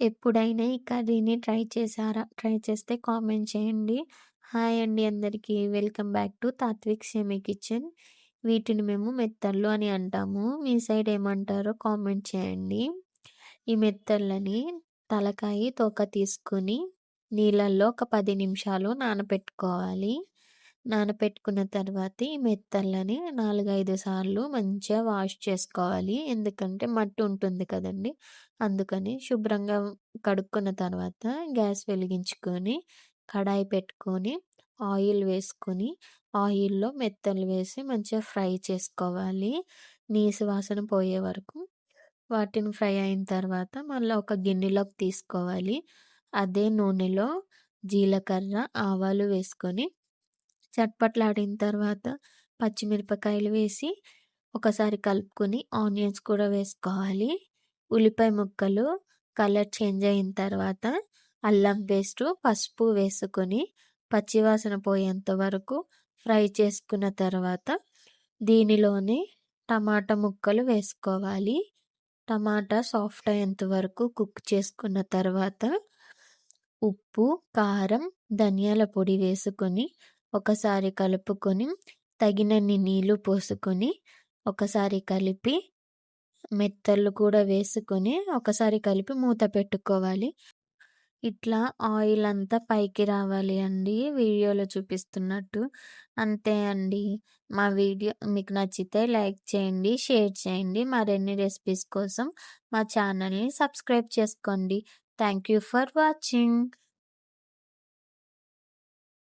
ఎప్పుడైనా ఈ కర్రీని ట్రై చేశారా? ట్రై చేస్తే కామెంట్ చేయండి. హాయ్ అండి అందరికీ. Welcome back to Tatvik semi kitchen. వీటిని మేము మెత్తళ్ళు అని అంటాము. మీ సైడ్ ఏమంటారో కామెంట్ చేయండి. ఈ మెత్తళ్ళని తలకాయ, తోక తీసుకొని నీళ్ళల్లో ఒక పది నిమిషాలు నానపెట్టుకోవాలి. నానపెట్టుకున్న తర్వాత ఈ మెత్తళ్ళని నాలుగైదు సార్లు మంచిగా వాష్ చేసుకోవాలి. ఎందుకంటే మట్టి ఉంటుంది కదండి. అందుకని శుభ్రంగా కడుక్కున్న తర్వాత గ్యాస్ వెలిగించుకొని కడాయి పెట్టుకొని ఆయిల్ వేసుకొని ఆయిల్లో మెత్తలు వేసి మంచిగా ఫ్రై చేసుకోవాలి. నీసు వాసన పోయే వరకు వాటిని ఫ్రై అయిన తర్వాత మళ్ళీ ఒక గిన్నెలోకి తీసుకోవాలి. అదే నూనెలో జీలకర్ర ఆవాలు వేసుకొని చట్పట్లాడిన తర్వాత పచ్చిమిరపకాయలు వేసి ఒకసారి కలుపుకొని ఆనియన్స్ కూడా వేసుకోవాలి. ఉల్లిపాయ ముక్కలు కలర్ చేంజ్ అయిన తర్వాత అల్లం పేస్ట్ పసుపు వేసుకొని పచ్చివాసన పోయేంత వరకు ఫ్రై చేసుకున్న తర్వాత దీనిలోనే టమాటా ముక్కలు వేసుకోవాలి. టమాటా సాఫ్ట్ అయ్యేంత వరకు కుక్ చేసుకున్న తర్వాత ఉప్పు కారం ధనియాల పొడి వేసుకొని ఒకసారి కలుపుకొని తగినన్ని నీళ్ళు పోసుకొని ఒకసారి కలిపి మెత్తలు కూడా వేసుకొని ఒకసారి కలిపి మూత పెట్టుకోవాలి. ఇట్లా ఆయిల్ అంతా పైకి రావాలి అండి. వీడియోలో చూపిస్తున్నట్టు అంతే అండి. మా వీడియో మీకు నచ్చితే లైక్ చేయండి షేర్ చేయండి. మరిన్ని రెసిపీస్ కోసం మా ఛానల్ని సబ్స్క్రైబ్ చేసుకోండి. Thank you for watching.